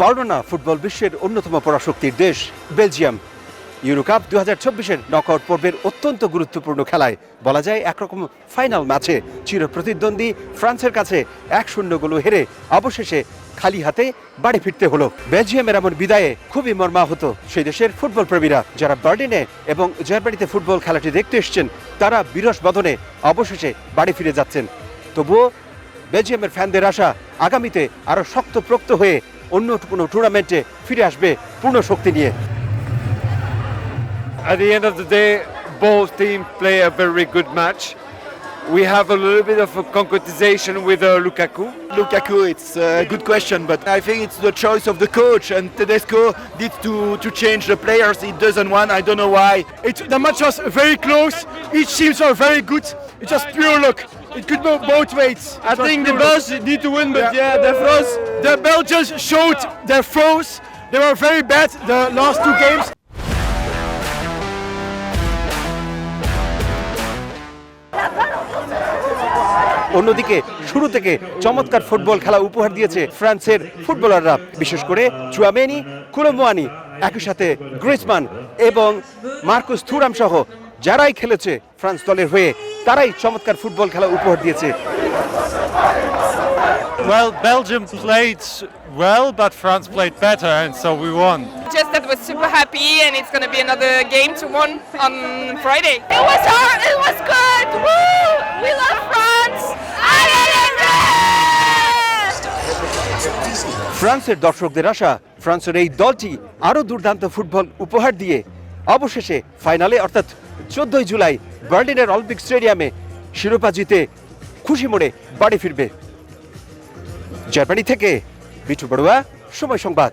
পারল ফুটবল বিশ্বের অন্যতম পরাশক্তির দেশ, বেলজিয়াম। ইউরোকাপ দু হাজার চব্বিশের নকআউট পর্বের অত্যন্ত গুরুত্বপূর্ণ খেলায় বলা যায় একরকম ফাইনাল ম্যাচে চির প্রতিদ্বন্দ্বী ফ্রান্সের কাছে এক শূন্য গোল হেরে অবশেষে খালি হাতে বাড়ি ফিরতে হলো। বেলজিয়ামের এমন বিদায়ে খুবই মর্মাহত সেই দেশের ফুটবল প্রেমীরা, যারা বার্লিনে এবং জার্মানিতে ফুটবল খেলাটি দেখতে এসছেন, তারা বিরস বদনে অবশেষে বাড়ি ফিরে যাচ্ছেন। তবুও বেলজিয়ামের ফ্যানদের আশা আগামীতে আরও শক্তপ্রক্ত হয়ে অন্য কোনো টুর্নামেন্টে ফিরে আসবে পূর্ণ শক্তি নিয়ে At the end of the day, both teams play a very good match. We have a little bit of a concretization with uh, Lukaku. Lukaku, it's a good question, but I think it's the choice of the coach, and Tedesco needs to, to change the players. He doesn't want. I don't know why. It, the match was very close. Each teams are very good. It's just pure luck. It could go both ways. I think the Belgians need to win, but yeah, yeah the France. The Belgians showed their flaws. They were very bad the last two games. অন্যদিকে শুরু থেকে চমৎকার football খেলা উপহার দিয়েছে ফ্রান্সের ফুটবলাররা বিশেষ করে চুয়ামেনি কুলোমোয়ানি একই সাথে গ্রিজমান এবং মার্কুস থুরাম সহ যারাই খেলেছে ফ্রান্স দলের হয়ে তারাই চমৎকার ফুটবল খেলা উপহার দিয়েছে Well, Belgium played well, but France played better, and so we won. Just that was super happy, and it's gonna be another game to win on Friday. It was hard. It was good. Woo! We love France. ফ্রান্সের দর্শকদের আশা ফ্রান্সের এই দলটি আরও দুর্দান্ত football উপহার দিয়ে অবশেষে ফাইনালে অর্থাৎ চোদ্দই জুলাই বার্লিনের অলিম্পিক স্টেডিয়ামে শিরোপা জিতে খুশি মনে বাড়ি ফিরবে। জার্মানি থেকে বিটু বড়ুয়া, সময় সংবাদ।